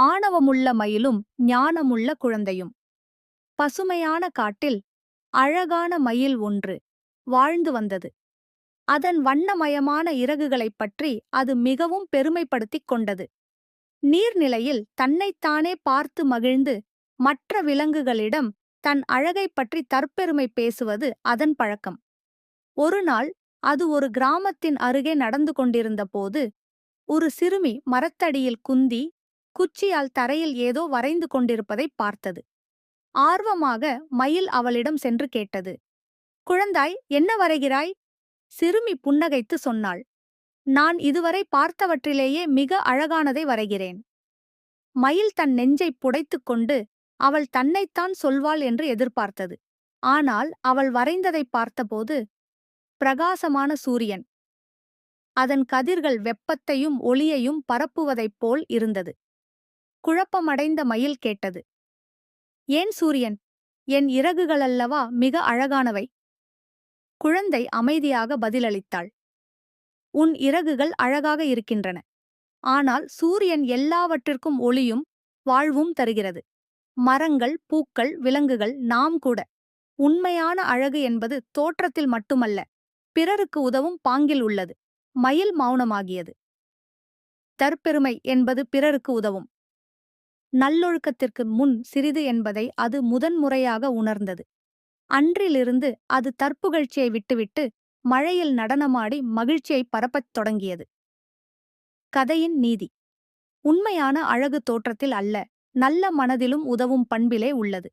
ஆணவமுள்ள மயிலும் ஞானமுள்ள குழந்தையும். பசுமையான காட்டில் அழகான மயில் ஒன்று வாழ்ந்து வந்தது. அதன் வண்ணமயமான இறகுகளைப் பற்றி அது மிகவும் பெருமைப்படுத்திக் கொண்டது. நீர்நிலையில் தன்னைத்தானே பார்த்து மகிழ்ந்து மற்ற விலங்குகளிடம் தன் அழகைப் பற்றி தற்பெருமை பேசுவது அதன் பழக்கம். ஒருநாள் அது ஒரு கிராமத்தின் அருகே நடந்து கொண்டிருந்தபோது ஒரு சிறுமி மரத்தடியில் குந்தி குச்சியால் தரையில் ஏதோ வரைந்து கொண்டிருப்பதைப் பார்த்தது. ஆர்வமாக மயில் அவளிடம் சென்று கேட்டது. குழந்தாய் என்ன வரைகிறாய்? சிறுமி புன்னகைத்து சொன்னாள். நான் இதுவரை பார்த்தவற்றிலேயே மிக அழகானதை வரைகிறேன். மயில் தன் நெஞ்சைப் புடைத்துக் கொண்டு அவள் தன்னைத்தான் சொல்வாள் என்று எதிர்பார்த்தது. ஆனால் அவள் வரைந்ததைப் பார்த்தபோது பிரகாசமான சூரியன். அதன் கதிர்கள் வெப்பத்தையும் ஒளியையும் பரப்புவதைப் போல் இருந்தது. குழப்பமடைந்த மயில் கேட்டது. ஏன் சூரியன்? என் இறகுகளல்லவா மிக அழகானவை. குழந்தை அமைதியாக பதிலளித்தாள். உன் இறகுகள் அழகாக இருக்கின்றன. ஆனால் சூரியன் எல்லாவற்றிற்கும் ஒளியும் வாழ்வும் தருகிறது. மரங்கள் பூக்கள் விலங்குகள் நாம் கூட. உண்மையான அழகு என்பது தோற்றத்தில் மட்டுமல்ல பிறருக்கு உதவும் பாங்கில் உள்ளது. மயில் மௌனமாகியது. தற்பெருமை என்பது பிறருக்கு உதவும். நல்லொழுக்கத்திற்கு முன் சிறிது என்பதை அது முதன்முறையாக உணர்ந்தது. அன்றிலிருந்து அது தற்புகழ்ச்சியை விட்டுவிட்டு மழையில் நடனமாடி மகிழ்ச்சியை பரப்பத் தொடங்கியது. கதையின் நீதி. உண்மையான அழகு தோற்றத்தில் அல்ல நல்ல மனதிலும் உதவும் பண்பிலே உள்ளது.